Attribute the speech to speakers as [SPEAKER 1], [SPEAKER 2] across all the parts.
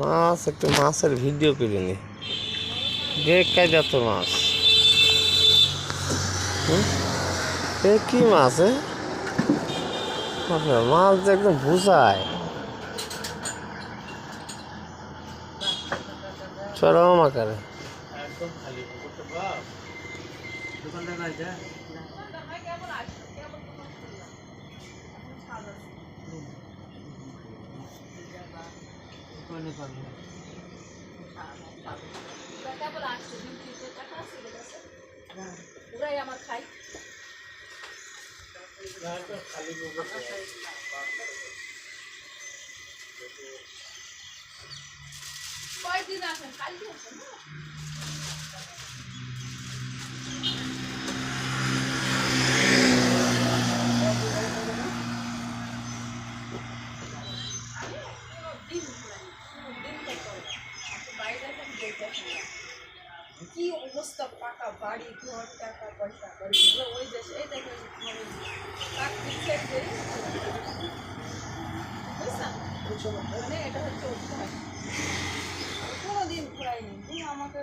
[SPEAKER 1] মাছ, একটু মাছের ভিডিও করে নি। দেখ তো মাছ। এ কি মাছ মাছ যে একদম ভুসায়। চরম আকারে।
[SPEAKER 2] একদম খালি
[SPEAKER 3] ওরাই আমার খাই
[SPEAKER 2] খালি
[SPEAKER 3] কয়দিন আসেন কালকে আসেন না আমি কোনো দিন ঘুরাইনি, কোনো দিন দেখতে হবে না। আপনি বাইরে আছেন, দেখতে আসেন না। কি অবস্থা, পাকা বাড়ি, ঘর, টাকা পয়সা, বাড়ি ওই দেশে এই দেখে মানে এটা হচ্ছে অভ্যাস আমি কোনোদিন ঘুরাইনি তুমি আমাকে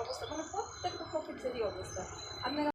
[SPEAKER 3] অবস্থা মানে প্রত্যেকটা প্রকৃতিরই অবস্থা। আমি